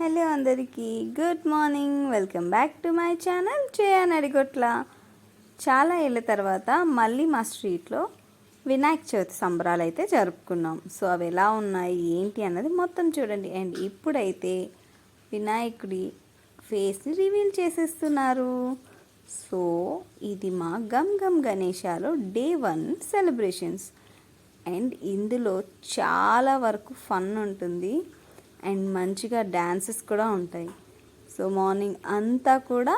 Hello అందరికీ. Good morning. Welcome back to my channel చేయన్ అడిగొట్ల చాలా ఏళ్ళ తర్వాత మళ్ళీ మా స్ట్రీట్లో వినాయక చవితి సంబరాలు అయితే జరుపుకున్నాం. సో అవి ఎలా ఉన్నాయి ఏంటి అన్నది మొత్తం చూడండి. అండ్ ఇప్పుడైతే వినాయకుడి ఫేస్ని రివీల్ చేసేస్తున్నారు. సో ఇది మా గమ్ గమ్ గణేశాలో డే వన్ సెలబ్రేషన్స్. అండ్ ఇందులో చాలా వరకు ఫన్ ఉంటుంది. అండ్ మంచిగా డ్యాన్సెస్ కూడా ఉంటాయి. సో మార్నింగ్ అంతా కూడా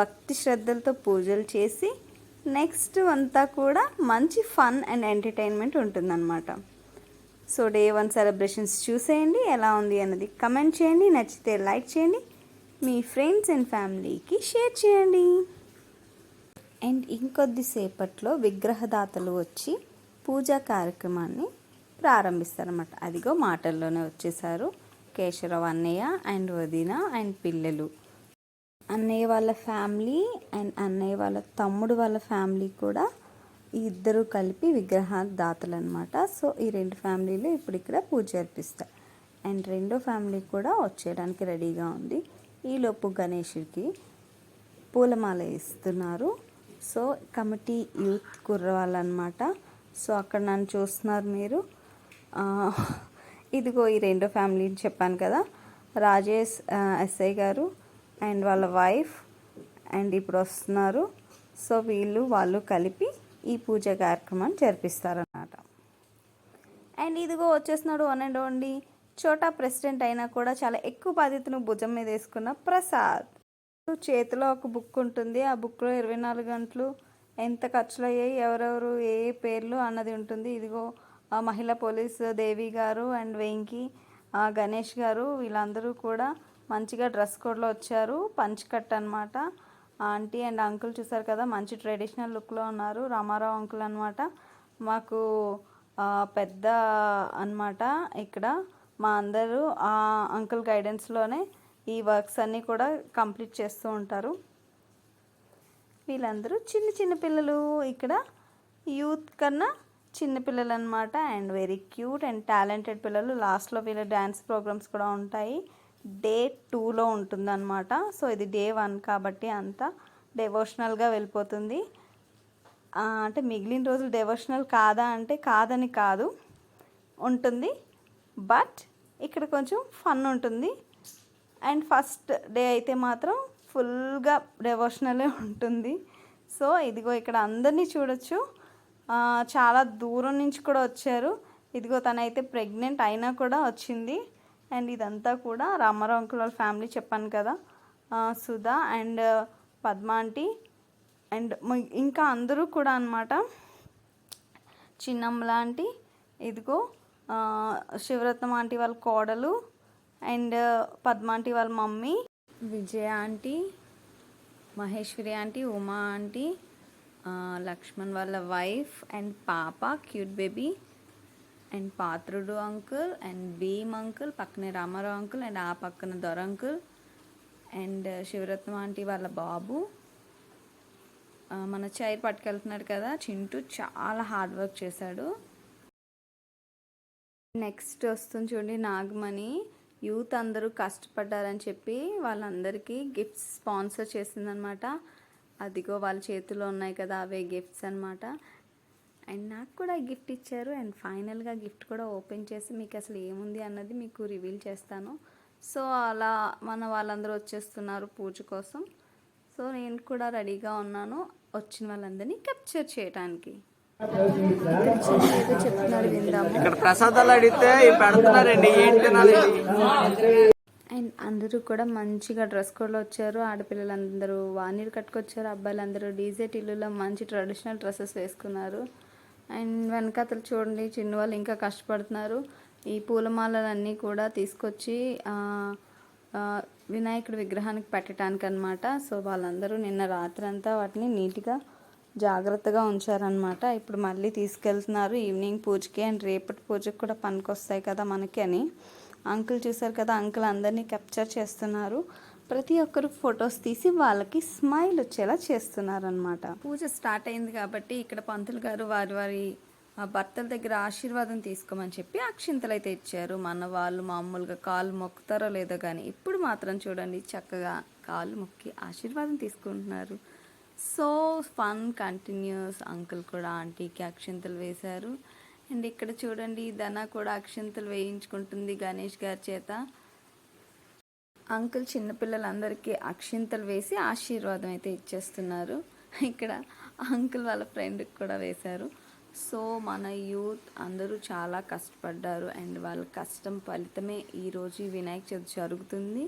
భక్తి శ్రద్ధలతో పూజలు చేసి నెక్స్ట్ అంతా కూడా మంచి ఫన్ అండ్ ఎంటర్టైన్మెంట్ ఉంటుందన్నమాట. సో డే వన్ సెలబ్రేషన్స్ చూసేయండి ఎలా ఉంది అన్నది కమెంట్ చేయండి నచ్చితే లైక్ చేయండి మీ ఫ్రెండ్స్ అండ్ ఫ్యామిలీకి షేర్ చేయండి. అండ్ ఇంకొద్దిసేపట్లో విగ్రహదాతలు వచ్చి పూజా కార్యక్రమాన్ని ప్రారంభిస్తారన్నమాట. అదిగో మాటల్లోనే వచ్చేసారు కేశవరావు అన్నయ్య అండ్ వదిన అండ్ పిల్లలు. అన్నయ్య వాళ్ళ ఫ్యామిలీ అండ్ అన్నయ్య వాళ్ళ తమ్ముడు వాళ్ళ ఫ్యామిలీ కూడా ఈ ఇద్దరు కలిపి విగ్రహ దాతలు అనమాట సో ఈ రెండు ఫ్యామిలీలు ఇప్పుడు ఇక్కడ పూజ జరిపిస్తారు అండ్ రెండో ఫ్యామిలీ కూడా వచ్చేయడానికి రెడీగా ఉంది. ఈలోపు గణేషుడికి పూలమాల ఇస్తున్నారు సో కమిటీ యూత్ కుర్రవాళ్ళనమాట సో అక్కడ నన్ను చూస్తున్నారు మీరు. ఇదిగో ఈ రెండో ఫ్యామిలీని చెప్పాను కదా రాజేష్ ఎస్ఐ గారు అండ్ వాళ్ళ వైఫ్ అండ్ ఇప్పుడు వస్తున్నారు. సో వీళ్ళు వాళ్ళు కలిపి ఈ పూజ కార్యక్రమాన్ని జరిపిస్తారన్నమాట. అండ్ ఇదిగో వచ్చేస్తున్నాడు వన్ అండ్ ఓన్లీ చోటా ప్రెసిడెంట్ అయినా కూడా చాలా ఎక్కువ బాధ్యతను భుజం మీద వేసుకున్న ప్రసాద్. చేతిలో ఒక బుక్ ఉంటుంది. ఆ బుక్లో ఇరవై నాలుగు గంటలు ఎంత ఖర్చులు అయ్యాయి ఎవరెవరు ఏ ఏ పేర్లు అన్నది ఉంటుంది. ఇదిగో మహిళా పోలీస్ దేవి గారు అండ్ వెంకీ గణేష్ గారు వీళ్ళందరూ కూడా మంచిగా డ్రెస్ కోడ్లో వచ్చారు. పంచ్ కట్ అనమాట ఆంటీ అండ్ అంకుల్ చూసారు కదా మంచి ట్రెడిషనల్ లుక్లో ఉన్నారు. రామారావు అంకుల్ అనమాట మాకు పెద్ద అన్నమాట ఇక్కడ. మా అందరూ ఆ అంకుల్ గైడెన్స్లోనే ఈ వర్క్స్ అన్నీ కూడా కంప్లీట్ చేస్తూ ఉంటారు. వీళ్ళందరూ చిన్న చిన్న పిల్లలు. ఇక్కడ యూత్ కన్నా చిన్నపిల్లలు అనమాట and very cute and talented పిల్లలు. లాస్ట్లో వీళ్ళ డ్యాన్స్ ప్రోగ్రామ్స్ కూడా ఉంటాయి. డే టూలో ఉంటుందన్నమాట. సో ఇది డే వన్ కాబట్టి అంతా డెవోషనల్గా వెళ్ళిపోతుంది. అంటే మిగిలిన రోజులు డెవోషనల్ కాదా అంటే కాదని కాదు. ఉంటుంది. బట్ ఇక్కడ కొంచెం ఫన్ ఉంటుంది. అండ్ ఫస్ట్ డే అయితే మాత్రం ఫుల్గా డెవోషనలే ఉంటుంది. సో ఇదిగో ఇక్కడ అందరినీ చూడొచ్చు. చాలా దూరం నుంచి కూడా వచ్చారు. ఇదిగో తనైతే ప్రెగ్నెంట్ అయినా కూడా వచ్చింది. అండ్ ఇదంతా కూడా రామారావు అంకుల్ వాళ్ళ ఫ్యామిలీ చెప్పాను కదా. Sudha and Padma aunty and ఇంకా అందరూ కూడా అనమాట చిన్నమ్మ లాంటి ఇదిగో శివరత్నం ఆంటీ వాళ్ళ కోడలు అండ్ పద్మ ఆంటీ వాళ్ళ mummy Vijaya aunty Maheshwari aunty Uma aunty Lakshman వాళ్ళ వైఫ్ అండ్ పాప cute baby and Patrudu uncle and Bheem uncle పక్కనే రామారావు అంకుల్ అండ్ ఆ పక్కన దొర అంకుల్ అండ్ శివరత్నం ఆంటీ వాళ్ళ బాబు. మన చైర్ పట్టుకెళ్తున్నాడు కదా చింటూ చాలా హార్డ్ వర్క్ చేశాడు. నెక్స్ట్ వస్తుంది చూడండి నాగమణి. యూత్ అందరూ కష్టపడ్డారని చెప్పి వాళ్ళందరికీ గిఫ్ట్స్ స్పాన్సర్ చేసిందనమాట. అదిగో వాళ్ళ చేతిలో ఉన్నాయి కదా అవే గిఫ్ట్స్ అనమాట అండ్ నాకు కూడా గిఫ్ట్ ఇచ్చారు. అండ్ ఫైనల్గా గిఫ్ట్ కూడా ఓపెన్ చేసి మీకు అసలు ఏముంది అన్నది మీకు రివీల్ చేస్తాను. సో అలా మన వాళ్ళందరూ వచ్చేస్తున్నారు పూజ కోసం. సో నేను కూడా రెడీగా ఉన్నాను వచ్చిన వాళ్ళందరినీ క్యాప్చర్ చేయడానికి ఇక్కడ ప్రసాదాలు అడిగితే పెడుతున్నారండి. ఏంటి తినాలి అండ్ అందరూ కూడా మంచిగా డ్రెస్ కోడ్లో వచ్చారు. ఆడపిల్లలందరూ వానీరు కట్టుకొచ్చారు. అబ్బాయిలందరూ డీజే టిల్లులో మంచి ట్రెడిషనల్ డ్రెస్సెస్ వేసుకున్నారు. అండ్ వెనకాతలు చూడండి చిన్న వాళ్ళు ఇంకా కష్టపడుతున్నారు. ఈ పూలమాలలన్నీ కూడా తీసుకొచ్చి వినాయకుడి విగ్రహానికి పెట్టడానికి అనమాట సో వాళ్ళందరూ నిన్న రాత్రి అంతా వాటిని నీట్గా జాగ్రత్తగా ఉంచారనమాట ఇప్పుడు మళ్ళీ తీసుకెళ్తున్నారు. ఈవినింగ్ పూజకి అండ్ రేపటి పూజకి కూడా పనికొస్తాయి కదా మనకి అని. అంకుల్ చూసారు కదా అంకుల్ అందరినీ క్యాప్చర్ చేస్తున్నారు. ప్రతి ఒక్కరు ఫొటోస్ తీసి వాళ్ళకి స్మైల్ వచ్చేలా చేస్తున్నారు అనమాట పూజ స్టార్ట్ అయింది కాబట్టి ఇక్కడ పంతులు గారు వారి వారి భర్తల దగ్గర ఆశీర్వాదం తీసుకోమని చెప్పి అక్షింతలు అయితే ఇచ్చారు. మన వాళ్ళు మామూలుగా కాళ్ళు మొక్కుతారో లేదో కానీ ఇప్పుడు మాత్రం చూడండి చక్కగా కాళ్ళు మొక్కి ఆశీర్వాదం తీసుకుంటున్నారు. సో ఫన్ కంటిన్యూస్ అంకుల్ కూడా ఆంటీకి అక్షింతలు వేశారు. అండ్ ఇక్కడ చూడండి ధన కూడా అక్షింతలు వేయించుకుంటుంది గణేష్ గారి చేత. అంకుల్ చిన్నపిల్లలందరికీ అక్షింతలు వేసి ఆశీర్వాదం అయితే ఇచ్చేస్తున్నారు. ఇక్కడ అంకుల్ వాళ్ళ ఫ్రెండ్కి కూడా వేశారు. సో మన యూత్ అందరూ చాలా కష్టపడ్డారు. అండ్ వాళ్ళ కష్టం ఫలితమే ఈరోజు వినాయక చవితి జరుగుతుంది.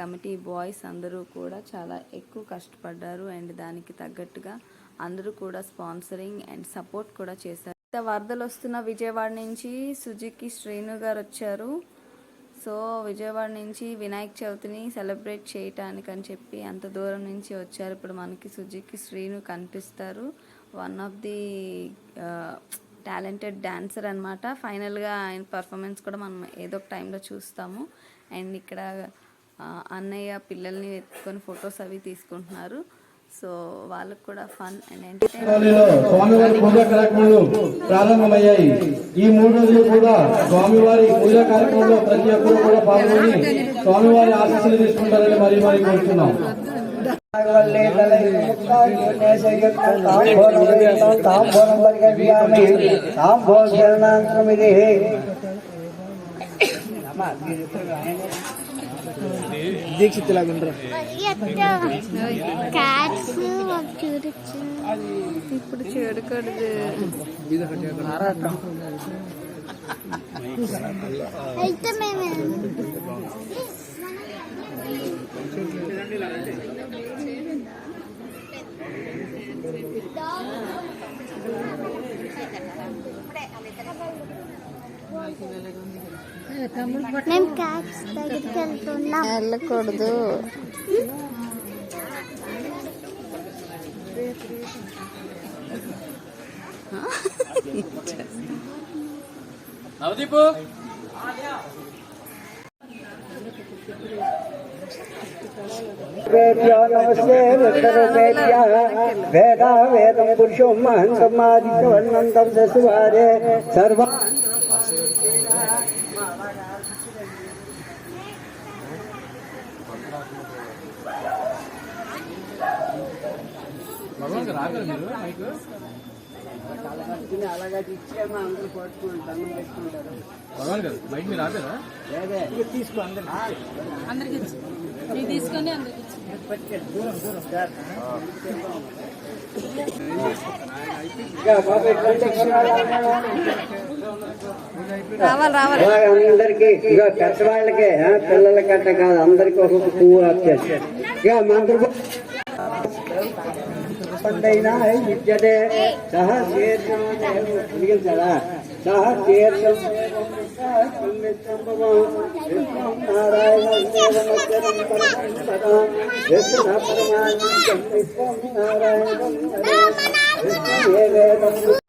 కమిటీ బాయ్స్ అందరూ కూడా చాలా ఎక్కువ కష్టపడ్డారు. అండ్ దానికి తగ్గట్టుగా అందరూ కూడా స్పాన్సరింగ్ అండ్ సపోర్ట్ కూడా చేశారు. వరదలు వస్తున్న విజయవాడ నుంచి సుజుకి శ్రీను గారు వచ్చారు. సో విజయవాడ నుంచి వినాయక చవితిని సెలబ్రేట్ చేయటానికి అని చెప్పి అంత దూరం నుంచి వచ్చారు. ఇప్పుడు మనకి సుజుకి శ్రీను కనిపిస్తారు. One of the talented dancer అనమాట ఫైనల్గా ఆయన పర్ఫార్మెన్స్ కూడా మనం ఏదో ఒక టైంలో చూస్తాము. అండ్ ఇక్కడ అన్నయ్య పిల్లల్ని ఎత్తుకొని ఫొటోస్ అవి తీసుకుంటున్నారు. సో వాళ్ళకు కూడా ఫన్ అండ్ ఎంటర్టైన్మెంట్ కాలనీలో స్వామివారి పూజా కార్యక్రమాలు ప్రారంభమయ్యాయి. ఈ మూడు రోజులు కూడా స్వామివారి పూజా కార్యక్రమంలో ప్రతి ఒక్కరు కూడా పాల్గొని స్వామివారి ఆశీస్సులు తీసుకుంటారని మరీ మరీ కోరుతున్నాం. క్యాట్స్ చూడొచ్చు ఇప్పుడు చూడకూడదు అయితే మేము మేము క్యాట్స్ దగ్గరికి వెళ్తున్నాం. వెళ్ళకూడదు. నమస్తే ఉత్తరమేభ్య వేదా వేదం పురుషం మహంతమాదిత్యవర్ణంతం శశివారే సర్వ అలాగా ఇచ్చాము అందరూ పట్టుకుంటారు. పెట్టుకుంటారు లేదే తీసుకో అందరూ రావాలి? రావాలి అందరికి ఇక పెద్దవాళ్ళకే పిల్లలకంటే కాదు అందరికి ఒక్కొక్క పువ్వు వచ్చేసి. ఇక మంత్రి పండైనా విద్యతే. సహ శీర్షం మిగిల్చాడా సహ శీర్షం నారాయణ నారాయణం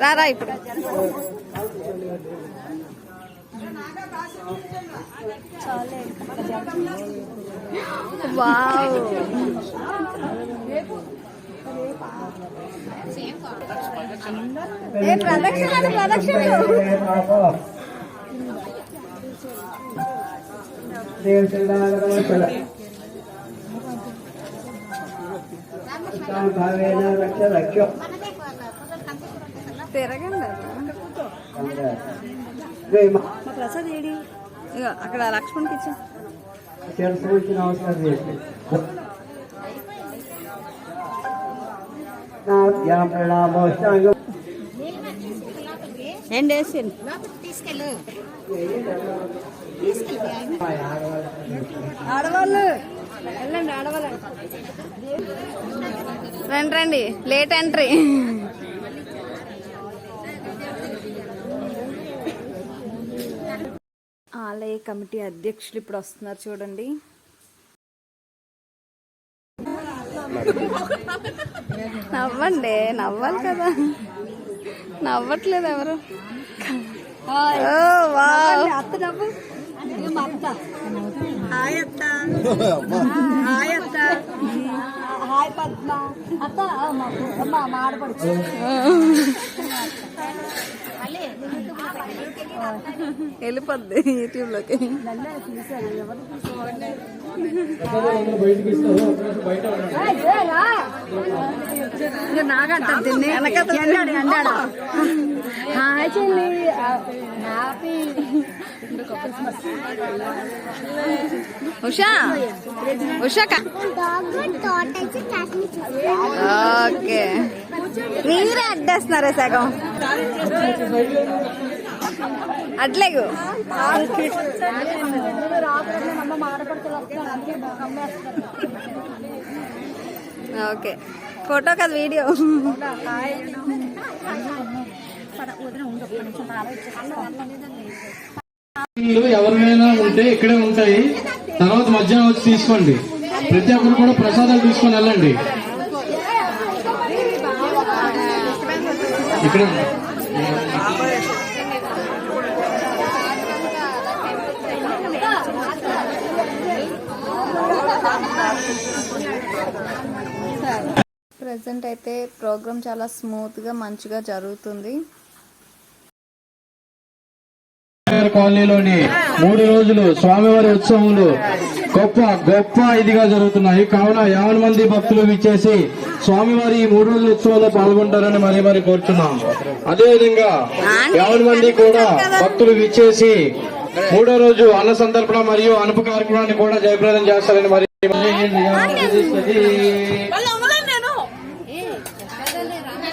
రారా ఇప్పుడు వావ్ ఏ ప్రదక్షిణ అంటే ప్రదక్షిణలు భావేన రక్ష రక్ష తిరగండి ప్రసాద్ ఏడి? అక్కడ లక్ష్మణ్కి ఇచ్చా తెలుసుకోవాల్సిన అవసరం లేదు ఆడవాళ్ళు. వెళ్ళండి ఆడవాళ్ళు. రండి రండి. Late entry. ఆలయ కమిటీ అధ్యక్షులు ఇప్పుడు వస్తున్నారు చూడండి. నవ్వండి నవ్వాలి కదా. నవ్వట్లేదు ఎవరు? Oh, wow. వెళ్ళిపోద్ది యూట్యూబ్లోకి బయటికి ఇస్తారు ఒక నిమిషం బయట ఉండండి. ఉషా ఓకే. మీరే అడ్డేస్తున్నారా సగం. అట్లేగు. ఓకే. ఫోటో కదా వీడియో. ఎవరినైనా ఉంటే ఇక్కడే ఉంటాయి. తర్వాత మధ్యాహ్నం వచ్చి తీసుకోండి. ప్రతి ఒక్కరు కూడా ప్రసాదాలు తీసుకొని వెళ్ళండి. ఇక్కడ ప్రజెంట్ అయితే ప్రోగ్రామ్ చాలా స్మూత్గా మంచిగా జరుగుతుంది. కాలనీలోని మూడు రోజులు స్వామివారి ఉత్సవములు గొప్ప గొప్ప ఇదిగా జరుగుతున్నాయి. కావున యావన మంది భక్తులు విచ్చేసి స్వామివారి ఈ మూడు రోజుల ఉత్సవంలో పాల్గొంటారని మరీ మరి కోరుతున్నాం అదేవిధంగా యావన మంది కూడా భక్తులు విచ్చేసి మూడో రోజు అన్న సందర్భన మరియు అనుపు కార్యక్రమాన్ని కూడా జయప్రదం చేస్తారని మరి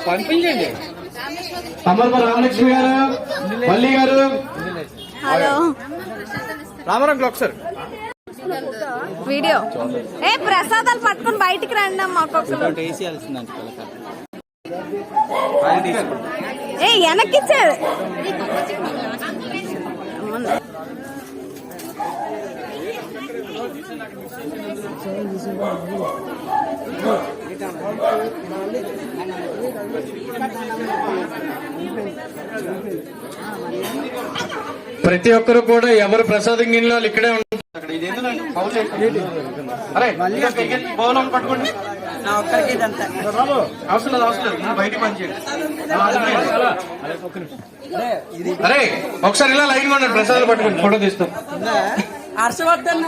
పంపించండి. తమర్ప రామలక్ష్మి గారు మల్లి గారు. హలో. రామరాంకులు ఒకసారి వీడియో. ఏ ప్రసాదాలు పట్టుకుని బయటికి రండి అమ్మా ఏ వెనక్కి ప్రతి ఒక్కరు కూడా ఎవరు ప్రసాదం గిన్నెలో వాళ్ళు ఇక్కడే ఉంటారు. అవసరం లేదు అవసరం బయటికి పనిచేయండి. అరే ఒకసారి ఇలా లైన్ ఉండండి ప్రసాదాలు పట్టుకోండి ఫోటో తీస్తాం. హర్షవర్ధన్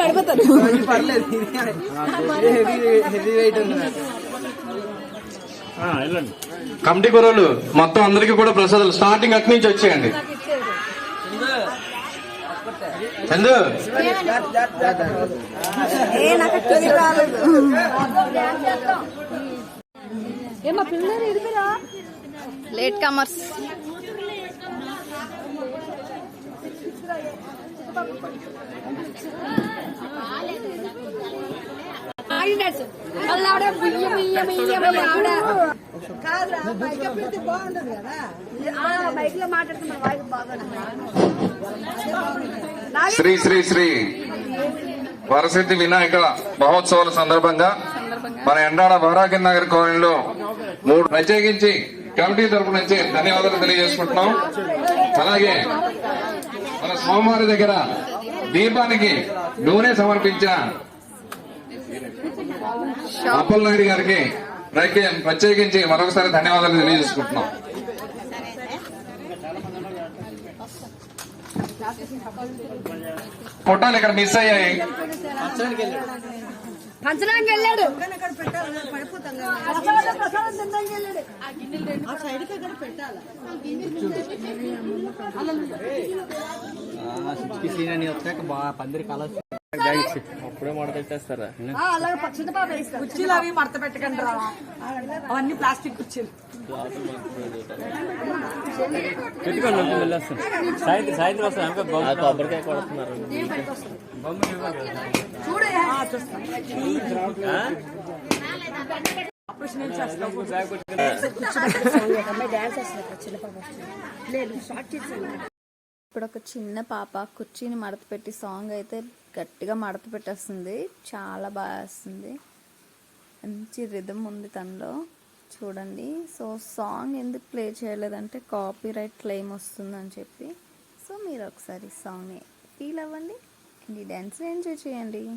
పడిపోతారు పర్లేదు హెవీ హెవీ వెయిట్ ఉంది కమిటీ గురువులు మొత్తం అందరికీ కూడా ప్రసాదాలు. స్టార్టింగ్ అటు నుంచి వచ్చేయండి. చందు. ఏ నాకు లేట్ కమర్స్ శ్రీ శ్రీ శ్రీ. వరసిద్ధి వినాయక మహోత్సవాల సందర్భంగా మన ఎండాడ బహరాకిన్ నగర్ కాలనీలో మూడు ప్రత్యేకించి కమిటీ తరపు నుంచి ధన్యవాదాలు తెలియజేసుకుంటున్నాం. అలాగే మన సోమవారి దగ్గర దీపానికి నూనె సమర్పించిన అప్పలనాయుడు గారికి ప్రత్యేకించి మరొకసారి ధన్యవాదాలు తెలియజేసుకుంటున్నాం. ఫోటోలు ఇక్కడ మిస్ అయ్యాయి? పంచడానికి వెళ్ళాడు. సీన్ అని వచ్చాక అప్పుడే మడత కుర్చీలు అవి మడత పెట్టకండి రా. అవన్నీ ప్లాస్టిక్ కుర్చీలు. పెట్టుకోండి వెళ్ళొస్తాను. సాయంత్రం సాయంత్రం వస్తాను. కొబ్బరికాయ కొడుతున్నారు ఇప్పుడు ఒక చిన్న పాప కుర్చీని మడత పెట్టి సాంగ్ అయితే గట్టిగా మడత పెట్టేస్తుంది. చాలా బాగా వేస్తుంది. మంచి రిధమ్ ఉంది తనలో. చూడండి. సో సాంగ్ ఎందుకు ప్లే చేయలేదంటే కాపీ రైట్ క్లెయిమ్ వస్తుందని చెప్పి. సో మీరు ఒకసారి సాంగ్ని ఫీల్ అవ్వండి. అండ్ ఈ డ్యాన్స్ని ఎంజాయ్ చేయండి.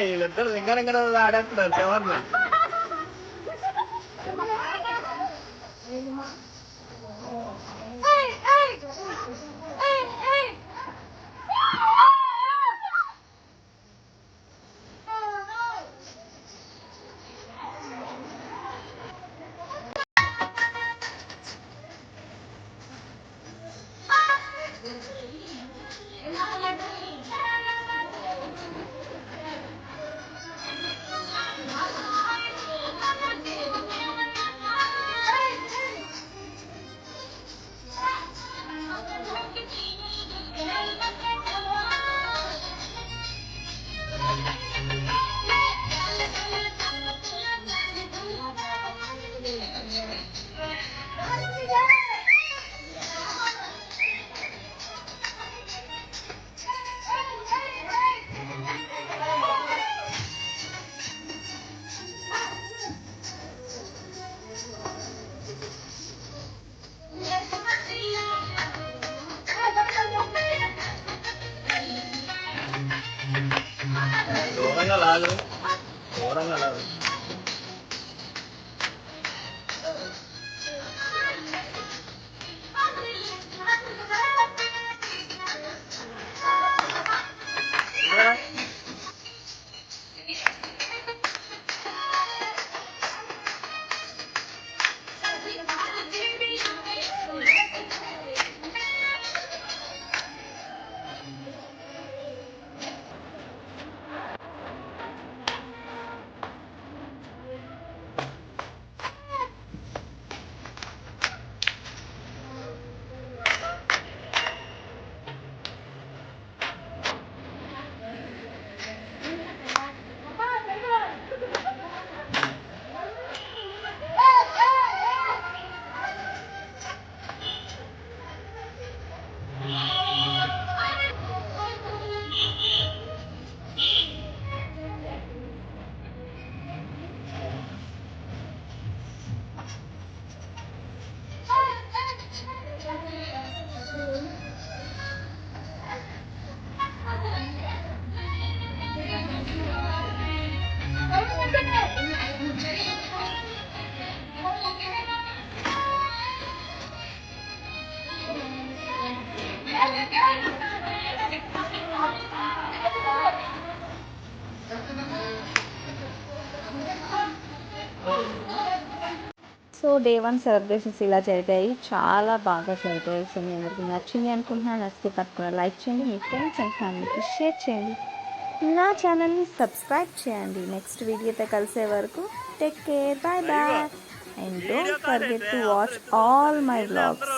వీళ్ళిద్దరు లింగ ఆడేస్తున్నారు ఎవరు సో డే వన్ సెలబ్రేషన్స్ ఇలా జరిగాయి. చాలా బాగా జరిగాయి. సో మీ అందరికీ నచ్చింది అనుకుంటున్నాను. నచ్చితే తప్పకుండా లైక్ చేయండి. మీ ఫ్రెండ్స్ అండ్ ఫ్యామిలీకి షేర్ చేయండి. నా ఛానల్ని సబ్స్క్రైబ్ చేయండి. నెక్స్ట్ వీడియోతో కలిసే వరకు take care. Bye bye. And don't forget to watch all my blogs